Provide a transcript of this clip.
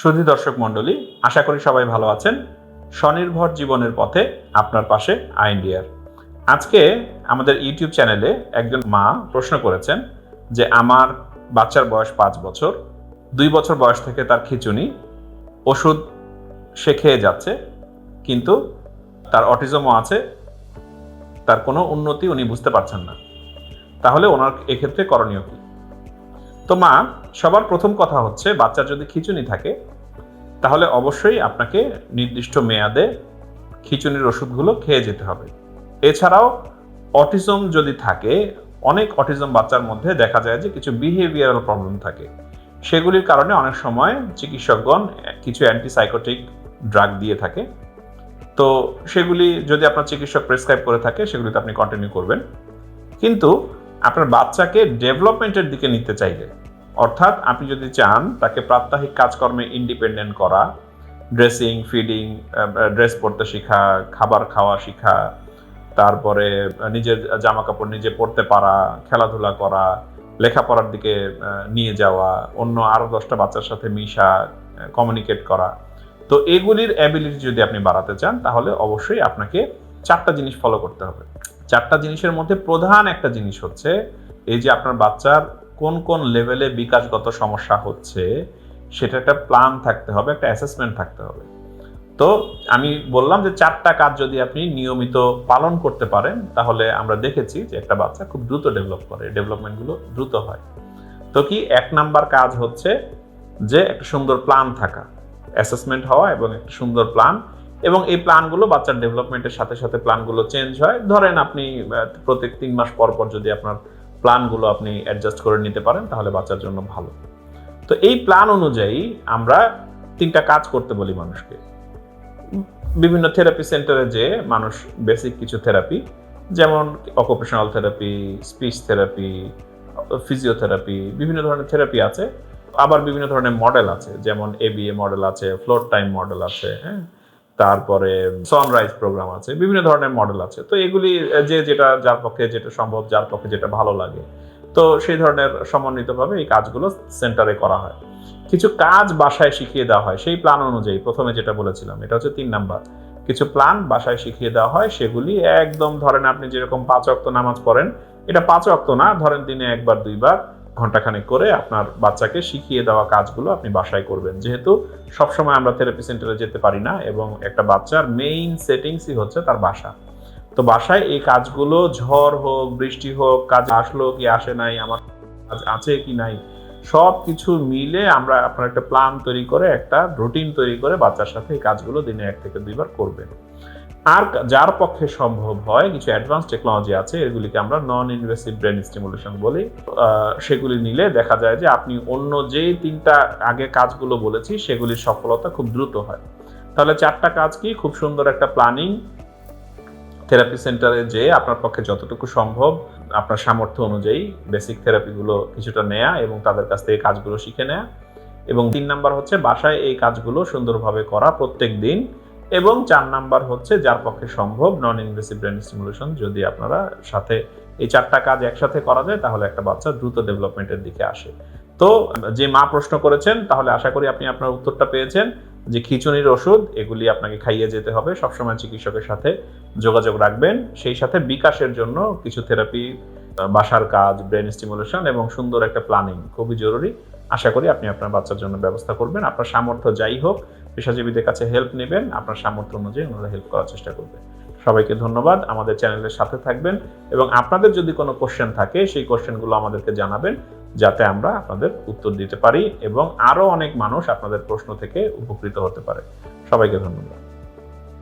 সুধী দর্শক মণ্ডলী, আশা করি সবাই ভালো আছেন। স্বনির্ভর জীবনের পথে আপনার পাশে আইন্ডিয়ার আজকে আমাদের ইউটিউব চ্যানেলে একজন মা প্রশ্ন করেছেন যে, আমার বাচ্চার বয়স পাঁচ বছর, দুই বছর বয়স থেকে তার খিচুনি, ওষুধ সে খেয়ে যাচ্ছে, কিন্তু তার অটিজমও আছে, তার কোনো উন্নতি উনি বুঝতে পারছেন না। তাহলে ওনার এক্ষেত্রে করণীয় কি? তো মা, সবার প্রথম কথা হচ্ছে, বাচ্চার যদি খিচুনি থাকে তাহলে অবশ্যই আপনাকে নির্দিষ্ট মেয়াদে খিচুনির ওষুধগুলো খেয়ে যেতে হবে। এছাড়াও অটিজম যদি থাকে, অনেক অটিজম বাচ্চার মধ্যে দেখা যায় যে কিছু বিহেভিয়ারাল প্রবলেম থাকে। সেগুলির কারণে অনেক সময় চিকিৎসকগণ কিছু অ্যান্টিসাইকোটিক ড্রাগ দিয়ে থাকে। তো সেগুলি যদি আপনার চিকিৎসক প্রেসক্রাইব করে থাকে, সেগুলিতে আপনি কন্টিনিউ করবেন। কিন্তু আপনার বাচ্চাকে ডেভেলপমেন্টের দিকে নিতে চাইলে অর্থাৎ আপনি যদি চান তাকে প্রাত্যহিক কাজকর্মে ইন্ডিপেন্ডেন্ট করা ড্রেসিং ফিডিং ড্রেস পরতে শেখা, খাবার খাওয়া শেখা, তারপরে নিজের জামা কাপড় নিজে পরতে পারা, খেলাধুলা করা, লেখাপড়ার দিকে নিয়ে যাওয়া, অন্য আরও দশটা বাচ্চার সাথে মিশা কমিউনিকেট করা, তো এগুলির অ্যাবিলিটি যদি আপনি বাড়াতে চান তাহলে অবশ্যই আপনাকে চারটা জিনিস ফলো করতে হবে। চারটা জিনিসের মধ্যে প্রধান একটা জিনিস হচ্ছে এই যে আপনার বাচ্চার কোন কোন লেভেলে বিকাশগত সমস্যা হচ্ছে, সেটা একটা প্ল্যান থাকতে হবে, একটা অ্যাসেসমেন্ট থাকতে হবে। তো আমি বললাম যে চারটা কাজ যদি আপনি নিয়মিত পালন করতে পারেন, তাহলে আমরা দেখেছি যে একটা বাচ্চা খুব দ্রুত ডেভেলপ করে ডেভেলপমেন্টগুলো দ্রুত হয়। তো কি এক নাম্বার কাজ হচ্ছে যে একটা সুন্দর প্ল্যান থাকা অ্যাসেসমেন্ট হওয়া এবং একটা সুন্দর প্ল্যান এবং এই প্ল্যানগুলো বাচ্চার ডেভেলপমেন্টের সাথে সাথে প্ল্যানগুলো চেঞ্জ হয়। ধরেন আপনি প্রত্যেক তিন মাস পর পর যদি আপনার প্ল্যানগুলো আপনি অ্যাডজাস্ট করে নিতে পারেন, তাহলে বাচ্চার জন্য ভালো। তো এই প্ল্যান অনুযায়ী আমরা তিনটা কাজ করতে বলি মানুষকে। বিভিন্ন থেরাপি সেন্টারে যে মানুষ বেসিক কিছু থেরাপি যেমন occupational therapy speech therapy physiotherapy বিভিন্ন ধরনের থেরাপি আছে। আবার বিভিন্ন ধরনের মডেল আছে, যেমন এবিএ মডেল আছে ফ্লোর টাইম মডেল আছে হ্যাঁ? তারপরে সানরাইজ প্রোগ্রাম আছে, বিভিন্ন ধরনের মডেল আছে। তো এগুলি, যে যেটা যার পক্ষে যেটা সম্ভব, যার পক্ষে যেটা ভালো লাগে। তো সেই ধরনের সমন্বিতভাবে এই কাজগুলো সেন্টারে করা হয়। কিছু কাজ বাসায় শিখিয়ে দেওয়া হয়, সেই প্ল্যান অনুযায়ী, প্রথমে যেটা বলেছিলাম, এটা হচ্ছে তিন নাম্বার। কিছু প্ল্যান বাসায় শিখিয়ে দেওয়া হয়, সেগুলি একদম ধরেন আপনি যেরকম পাঁচ অক্ত নামাজ পড়েন, এটা পাঁচ অক্ত না, ধরেন দিনে একবার, দুইবার। ঘন্টাখানেক করে আপনার বাচ্চাকে শিখিয়ে দেওয়া কাজগুলো আপনি বাসায় করবেন। যেহেতু সবসময় আমরা থেরাপি সেন্টারে যেতে পারি না এবং একটা বাচ্চার মেইন সেটিংসই হচ্ছে তার বাসা। তো বাসায় এই কাজগুলো ঝড় হোক, বৃষ্টি হোক, কাজ আসলো কি আসে নাই, আমার কাজ আছে কি নাই সব কিছু মিলে আমরা আপনার একটা প্ল্যান তৈরি করে, একটা রুটিন তৈরি করে বাচ্চার সাথে এই কাজগুলো দিনে এক থেকে দুইবার করবেন। আর যার পক্ষে সম্ভব হয়, কিছু অ্যাডভান্স টেকনোলজি আছে, এগুলিকে আমরা নন ইনভেসিভ ব্রেন স্টিমুলেশন বলি সেগুলি নিলে দেখা যায় যে আপনি অন্য যেই তিনটা আগে কাজগুলো বলেছি, সেগুলির সফলতা খুব দ্রুত হয়। তাহলে চারটা কাজ কি? খুব সুন্দর একটা প্ল্যানিং থেরাপি সেন্টারে যে আপনার পক্ষে যতটুকু সম্ভব, আপনার সামর্থ্য অনুযায়ী বেসিক থেরাপিগুলো কিছুটা নেয়া এবং তাদের কাছ থেকে কাজগুলো শিখে নেয়া। এবং তিন নাম্বার হচ্ছে, বাসায় এই কাজগুলো সুন্দরভাবে করা প্রত্যেক দিন। এবং চার নাম্বার হচ্ছে যার পক্ষে সম্ভব নন ইনভেসিভ ব্রেন স্টিমুলেশন যদি আপনারা সাথে এই চারটা কাজ একসাথে করা যায়, তাহলে একটা বাচ্চা দ্রুত ডেভেলপমেন্টের দিকে আসে। তো যে মা প্রশ্ন করেছেন, তাহলে আশা করি আপনি আপনার উত্তরটা পেয়েছেন যে খিচুনির ওষুধ, এগুলি আপনাকে খাইয়ে যেতে হবে। সবসময় চিকিৎসকের সাথে যোগাযোগ রাখবেন। সেই সাথে বিকাশের জন্য কিছু থেরাপি বাসার কাজ ব্রেন স্টিমুলেশন এবং সুন্দর একটা প্ল্যানিং খুবই জরুরি। আশা করি আপনি আপনার বাচ্চার জন্য ব্যবস্থা করবেন। আপনার সামর্থ্য যাই হোক পেশাজীবীদের কাছে হেল্প নেবেন, আপনার সামর্থ্য অনুযায়ী ওনারা হেল্প করার চেষ্টা করবেন সবাইকে ধন্যবাদ, আমাদের চ্যানেলের সাথে থাকবেন এবং আপনাদের যদি কোনো কোশ্চেন থাকে, সেই কোশ্চেনগুলো আমাদেরকে জানাবেন, যাতে আমরা আপনাদের উত্তর দিতে পারি এবং আরও অনেক মানুষ আপনাদের প্রশ্ন থেকে উপকৃত হতে পারে। সবাইকে ধন্যবাদ।